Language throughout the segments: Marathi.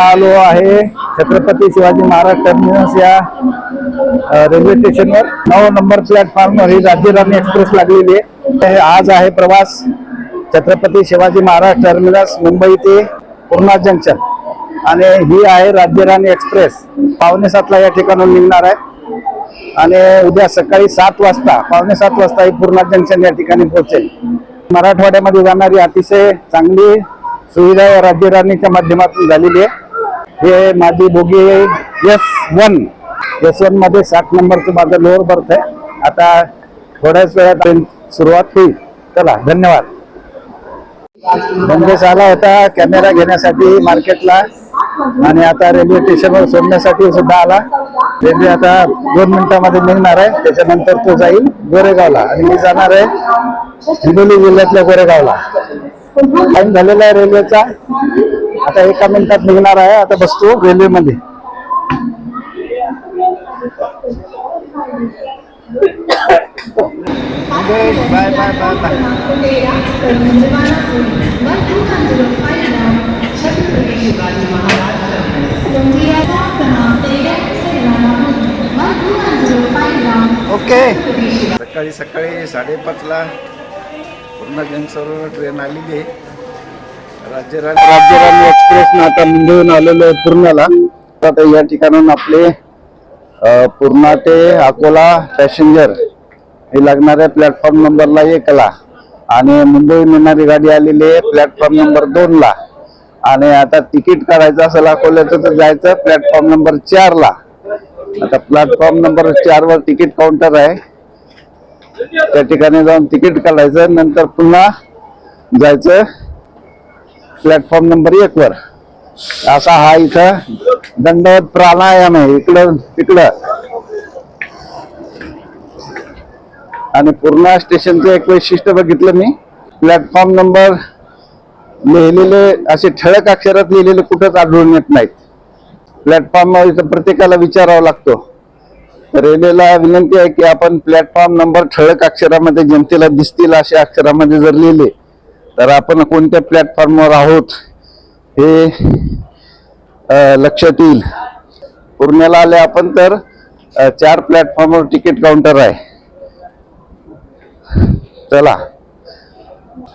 आलो आहे. छत्रपती शिवाजी महाराज टर्मिनस या रेल्वे स्टेशनवर नऊ नंबर प्लॅटफॉर्मवर ही राज्यराणी एक्सप्रेस लागलेली आहे. हे आज आहे प्रवास. छत्रपती शिवाजी महाराज टर्मिनस मुंबई ते पूर्णा जंक्शन आणि ही आहे राज्यराणी एक्सप्रेस पावणे सातला या ठिकाणून निघणार आहे. आणि उद्या सकाळी सात वाजता पावणे सात वाजता ही पूर्णा जंक्शन या ठिकाणी पोहोचेल. मराठवाड्यामध्ये जाणारी अतिशय चांगली सुविधा या राज्यराणीच्या माध्यमातून झालेली आहे. हे माझी बोगी एस वन एस वनमध्ये सात नंबरचं माझं लोअर बर्थ आहे. आता थोड्याच वेळात ट्रेन सुरुवात होईल. चला धन्यवाद. मंगेश आला होता कॅमेरा घेण्यासाठी मार्केटला आणि आता रेल्वे स्टेशनवर सोडण्यासाठी सुद्धा आला. रेल्वे आता दोन मिनिटांमध्ये निघणार आहे. त्याच्यानंतर तो जाईल गोरेगावला आणि मी जाणार आहे हिंगोली जिल्ह्यातल्या गोरेगावला. टाइम झालेला आहे रेल्वेचा. आता एका मिनिटात निघणार आहे. आता बसतो रेल्वेमध्ये bye bye bye bye okay सकाळी सकाळी साडेपाचला पूर्ण जंक्शनवर ट्रेन आलेली आहे. राज्यराणी राज्यराणी एक्सप्रेसनं आता मुंबईहून आलेलो आहे पूर्णाला. आता या ठिकाणून आपले पूर्णा ते अकोला पॅसेंजर हे लागणाऱ्या प्लॅटफॉर्म नंबरला एकला. आणि मुंबईहून येणारी गाडी आलेली आहे प्लॅटफॉर्म नंबर दोनला आणि आता तिकीट काढायचं असेल अकोल्याचं तर जायचं प्लॅटफॉर्म नंबर चारला आता प्लॅटफॉर्म नंबर चारवर तिकीट काउंटर आहे. त्या ठिकाणी जाऊन तिकीट काढायचं नंतर पुन्हा जायचं. प्लॅटफॉर्म नंबर एक वर. असा हा इथं दंडवत प्राणायाम आहे. इकडं तिकडं. आणि पूर्णा स्टेशनचं एक वैशिष्ट्य बघितलं मी. प्लॅटफॉर्म नंबर लिहिलेले असे ठळक अक्षरात लिहिलेले कुठंच आढळून येत नाहीत. प्लॅटफॉर्म इथं प्रत्येकाला विचारावा लागतो. रेल्वेला विनंती आहे की आपण प्लॅटफॉर्म नंबर ठळक अक्षरामध्ये जनतेला दिसतील अशा अक्षरामध्ये जर लिहिले तर आपण कोणत्या प्लॅटफॉर्मवर आहोत हे लक्षात येईल. पूर्ण्याला आले आपण तर चार प्लॅटफॉर्मवर तिकीट काउंटर आहे. चला.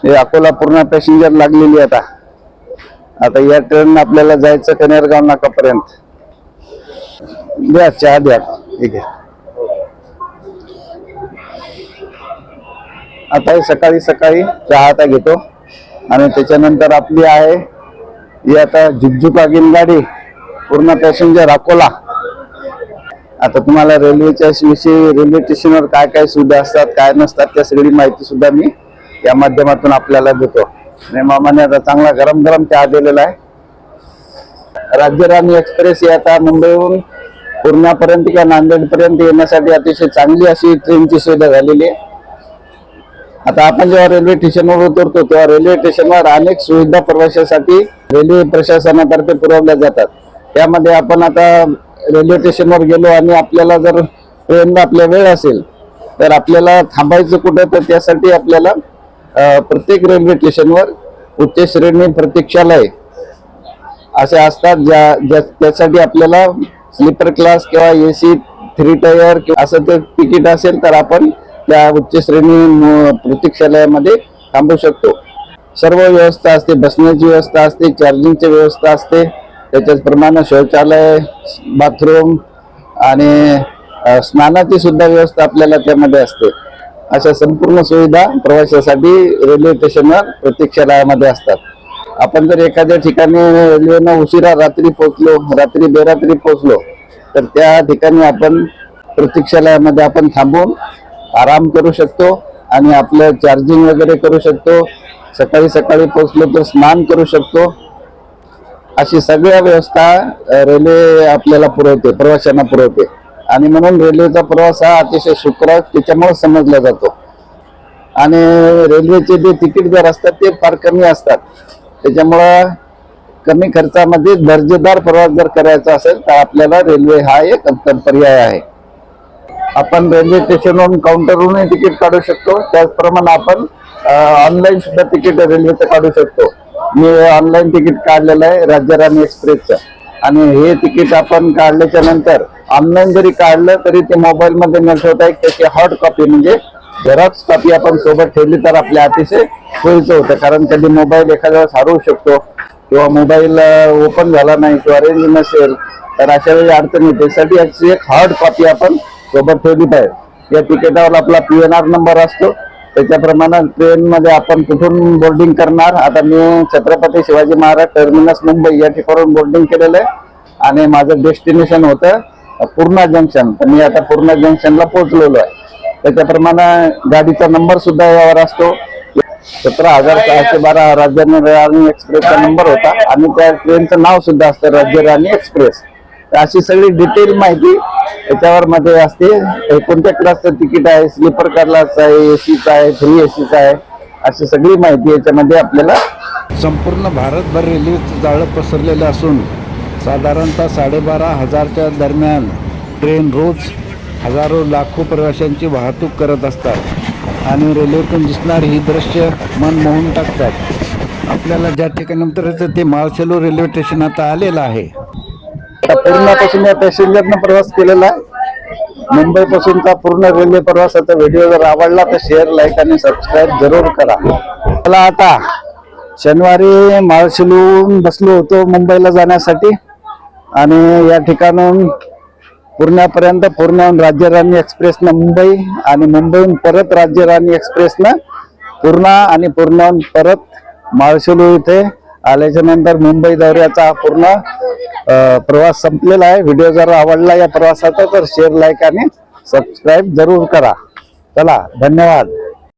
हे अकोला पूर्णा पॅसेंजर लागलेली आता. आता या ट्रेन आपल्याला जायचं कनेरगाव नाकापर्यंत. द्या चहा द्या. ठीक आहे. आता हे सकाळी सकाळी चहा आता घेतो. आणि त्याच्यानंतर आपली आहे ही आता झुकझुकागीन गाडी पूर्ण पॅसेंजर अकोला. आता तुम्हाला रेल्वेच्या विषयी रेल्वे स्टेशनवर काय काय सुविधा असतात काय नसतात त्या सगळी माहिती सुद्धा मी या माध्यमातून आपल्याला देतो. आणि मामाने आता चांगला गरम गरम चहा दिलेला आहे. राज्यराणी एक्सप्रेस ही आता मुंबईहून पूर्णापर्यंत किंवा नांदेडपर्यंत येण्यासाठी अतिशय चांगली अशी ट्रेनची सुविधा झालेली आहे. आता आपण जेव्हा रेल्वे स्टेशनवर उतरतो तेव्हा रेल्वे स्टेशनवर अनेक सुविधा प्रवाशासाठी रेल्वे प्रशासनातर्फे पुरवल्या जातात. त्यामध्ये आपण आता रेल्वे स्टेशनवर गेलो आणि आपल्याला जर ट्रेनला आपल्या वेळ असेल तर आपल्याला थांबायचं कुठं? तर त्यासाठी आपल्याला प्रत्येक रेल्वे स्टेशनवर उच्च श्रेणी प्रतीक्षालय असे असतात ज्या ज्या त्यासाठी आपल्याला स्लीपर क्लास किंवा ए सी थ्री टायर किंवा असं ते तिकीट असेल तर आपण त्या उच्च श्रेणी प्रतीक्षालयामध्ये थांबू शकतो. सर्व व्यवस्था असते बसण्याची व्यवस्था असते चार्जिंगची व्यवस्था असते. त्याच्याचप्रमाणे शौचालय बाथरूम आणि स्नानाची सुद्धा व्यवस्था आपल्याला त्यामध्ये असते. अशा संपूर्ण सुविधा प्रवाशासाठी रेल्वे स्टेशनवर प्रतीक्षालयामध्ये असतात. आपण जर एखाद्या ठिकाणी रेल्वेनं उशिरा रात्री पोहोचलो रात्री बेरात्री पोहोचलो तर त्या ठिकाणी आपण प्रतीक्षालयामध्ये आपण थांबून आराम करू शकतो आणि आपलं चार्जिंग वगैरे करू शकतो. सकाळी सकाळी पोहोचलो तर स्नान करू शकतो. अशी सगळ्या व्यवस्था रेल्वे आपल्याला पुरवते प्रवाशांना पुरवते. आणि म्हणून रेल्वेचा प्रवास हा अतिशय शुक्र त्याच्यामुळे समजला जातो. आणि रेल्वेचे जे तिकीट दर असतात ते फार कमी असतात. त्याच्यामुळं कमी खर्चामध्ये दर्जेदार प्रवास जर करायचा असेल तर आपल्याला रेल्वे हा एक उत्तम पर्याय आहे. आपण रेल्वे स्टेशनवरून काउंटरवरूनही तिकीट काढू शकतो. त्याचप्रमाणे आपण ऑनलाईन सुद्धा तिकीट रेल्वेचं काढू शकतो. मी ऑनलाईन तिकीट काढलेलं आहे राज्यराणी एक्सप्रेसचं. आणि हे तिकीट आपण काढल्याच्या नंतर ऑनलाईन जरी काढलं तरी ते मोबाईलमध्ये न ठेवता एक त्याची हॉट कॉपी म्हणजे झेरॉक्स कॉपी आपण सोबत ठेवली तर आपल्या अतिशय सोयीचं होतं. कारण कधी मोबाईल एखाद्या वेळेस हरवू शकतो किंवा मोबाईल ओपन झाला नाही किंवा रेंज नसेल तर अशा वेळी अडचण येते. त्यासाठी याची एक हार्ड कॉपी आपण सोबत ठेवली पाहिजे. या तिकिटावर आपला पी एन आर नंबर असतो. त्याच्याप्रमाणे ट्रेनमध्ये आपण कुठून बोर्डिंग करणार? आता मी छत्रपती शिवाजी महाराज टर्मिनस मुंबई या ठिकाणून बोर्डिंग केलेलं आहे. आणि माझं डेस्टिनेशन होतं पूर्णा जंक्शन तर मी आता पूर्णा जंक्शनला पोहोचलेलो आहे. त्याच्याप्रमाणे गाडीचा नंबर सुद्धा यावर असतो. सतरा हजार सहाशे बारा राज्यराणी एक्सप्रेसचा नंबर होता. आणि त्या ट्रेनचं नाव सुद्धा असतं राज्यराणी एक्सप्रेस तर अशी सगळी डिटेल माहिती याच्यावर मध्ये असते कोणत्या क्लासचं तिकीट आहे? स्लीपर क्लास आहे एसीचं आहे थ्री एसीचं आहे अशी सगळी माहिती याच्यामध्ये आपल्याला संपूर्ण भारतभर रेल्वेचं जाळं पसरलेलं असून साधारणतः साडेबारा हजारच्या दरम्यान ट्रेन रोज हजारो लाखो प्रवाशांची वाहतूक करत असतात. आणि रेल्वेतून दिसणारी ही दृश्य मन मोहून टाकतात. आपल्याला ज्या ठिकाणी उतरायचं ते माळशेलो रेल्वे स्टेशन आता आलेलं आहे. आता पूर्णापासून या पॅसेंजरनं प्रवास केलेला आहे. मुंबई पासूनचा पूर्ण रेल्वे प्रवासाचा व्हिडिओ जर आवडला तर शेअर लाईक आणि सबस्क्राईब जरूर करा. मला आता शनिवारी माळशिलून बसलो होतो मुंबईला जाण्यासाठी. आणि या ठिकाणून पुण्यापर्यंत पुण्याहून राज्यराणी एक्सप्रेसनं मुंबई आणि मुंबईहून परत राज्यराणी एक्सप्रेसनं पूर्णा आणि पूर्णाहून परत माळशिलू इथे आल्याच्यानंतर मुंबई दौऱ्याचा पूर्ण प्रवास संपलेला आहे. व्हिडिओ जर आवडला या प्रवासाचा तर शेअर लाईक आणि सबस्क्राईब जरूर करा. चला धन्यवाद.